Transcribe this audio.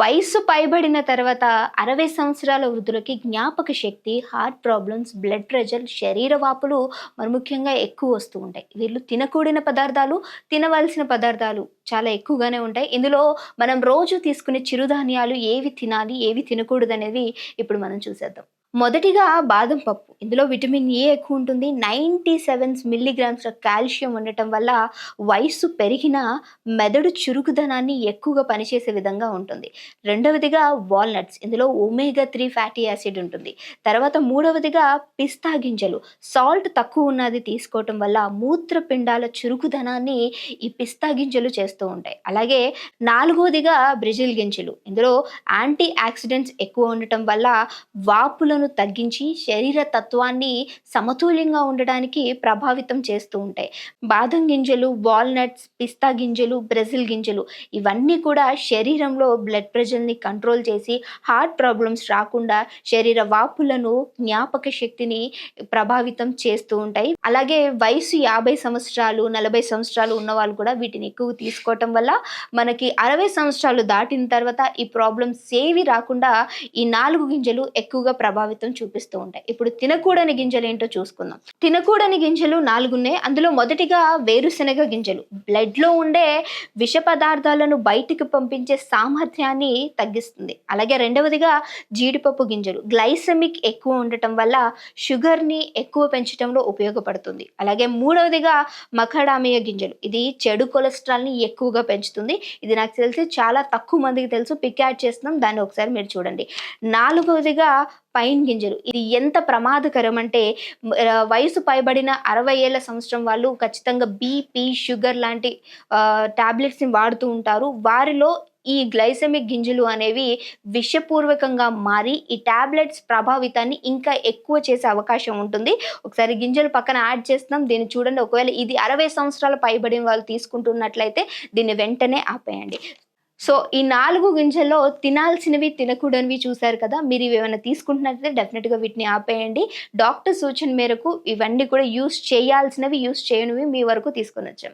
వయస్సు పైబడిన తర్వాత అరవై సంవత్సరాల వృద్ధులకి జ్ఞాపక శక్తి హార్ట్ ప్రాబ్లమ్స్ బ్లడ్ ప్రెషర్ శరీర వాపులు మరి ముఖ్యంగా ఎక్కువ వస్తూ ఉంటాయి. వీళ్ళు తినకూడిన పదార్థాలు తినవలసిన పదార్థాలు చాలా ఎక్కువగానే ఉంటాయి. ఇందులో మనం రోజు తీసుకునే చిరుధాన్యాలు ఏవి తినాలి ఏవి తినకూడదు అనేది ఇప్పుడు మనం చూసేద్దాం. మొదటిగా బాదం పప్పు. ఇందులో విటమిన్ ఏ ఎక్కువ ఉంటుంది. నైంటీ సెవెన్ మిల్లీగ్రామ్స్ కాల్షియం ఉండటం వల్ల వయస్సు పెరిగిన మెదడు చురుకుదనాన్ని ఎక్కువగా పనిచేసే విధంగా ఉంటుంది. రెండవదిగా వాల్నట్స్. ఇందులో ఒమేగా త్రీ ఫ్యాటీ యాసిడ్ ఉంటుంది. తర్వాత మూడవదిగా పిస్తా గింజలు. సాల్ట్ తక్కువ ఉన్నది తీసుకోవటం వల్ల మూత్రపిండాల చురుకుదనాన్ని ఈ పిస్తా గింజలు చేస్తూ ఉంటాయి. అలాగే నాలుగవదిగా బ్రెజిల్ గింజలు. ఇందులో యాంటీ ఆక్సిడెంట్స్ ఎక్కువ ఉండటం వల్ల వాపులను తగ్గించి శరీర తత్వాన్ని సమతుల్యంగా ఉండడానికి ప్రభావితం చేస్తూ ఉంటాయి. బాదం గింజలు వాల్నట్స్ పిస్తా గింజలు బ్రెజిల్ గింజలు ఇవన్నీ కూడా శరీరంలో బ్లడ్ ప్రెషర్ని కంట్రోల్ చేసి హార్ట్ ప్రాబ్లమ్స్ రాకుండా శరీర వాపులను జ్ఞాపక శక్తిని ప్రభావితం చేస్తూ ఉంటాయి. అలాగే వయసు యాభై సంవత్సరాలు నలభై సంవత్సరాలు ఉన్న వాళ్ళు కూడా వీటిని ఎక్కువ తీసుకోవటం వల్ల మనకి అరవై సంవత్సరాలు దాటిన తర్వాత ఈ ప్రాబ్లమ్స్ ఏవి రాకుండా ఈ నాలుగు గింజలు ఎక్కువగా ప్రభావితం చూపిస్తూ ఉంటాయి. ఇప్పుడు తినకూడని గింజలు ఏంటో చూసుకుందాం. తినకూడని గింజలు నాలుగున్నాయి అందులో మొదటిగా వేరుశనగ గింజలు. బ్లడ్లో ఉండే విష పదార్థాలను బయటికి పంపించే సామర్థ్యాన్ని తగ్గిస్తుంది. అలాగే రెండవదిగా జీడిపప్పు గింజలు. గ్లైసమిక్ ఎక్కువ ఉండటం వల్ల షుగర్ని ఎక్కువ పెంచడంలో ఉపయోగపడుతుంది. అలాగే మూడవదిగా మఖడామియ గింజలు. ఇది చెడు కొలెస్ట్రాల్ని ఎక్కువగా పెంచుతుంది. ఇది నాకు తెలిసి చాలా తక్కువ మందికి తెలుసు. పిక్ యాడ్ చేస్తున్నాం. దాన్ని ఒకసారి మీరు చూడండి. నాలుగవదిగా పైన్ గింజలు. ఇది ఎంత ప్రమాదకరం అంటే వయసు పైబడిన అరవై ఏళ్ళ సంవత్సరం వాళ్ళు ఖచ్చితంగా బీపీ షుగర్ లాంటి టాబ్లెట్స్ని వాడుతూ ఉంటారు. వారిలో ఈ గ్లైసెమిక్ గింజలు అనేవి విషపూర్వకంగా మారి ఈ టాబ్లెట్స్ ప్రభావితాన్ని ఇంకా ఎక్కువ చేసే అవకాశం ఉంటుంది. ఒకసారి గింజలు పక్కన యాడ్ చేస్తున్నాం దీన్ని చూడండి. ఒకవేళ ఇది అరవై సంవత్సరాల పైబడిన వాళ్ళు తీసుకుంటున్నట్లయితే దీన్ని వెంటనే ఆపేయండి. సో ఈ నాలుగు గింజల్లో తినాల్సినవి తినకూడనివి చూశారు కదా మీరు ఇవి ఏమైనా తీసుకుంటున్నట్లయితే డెఫినెట్గా వీటిని ఆపేయండి. డాక్టర్ సూచన మేరకు ఇవన్నీ కూడా యూస్ చేయాల్సినవి యూస్ చేయనివి మీ వరకు తీసుకొని వచ్చాం.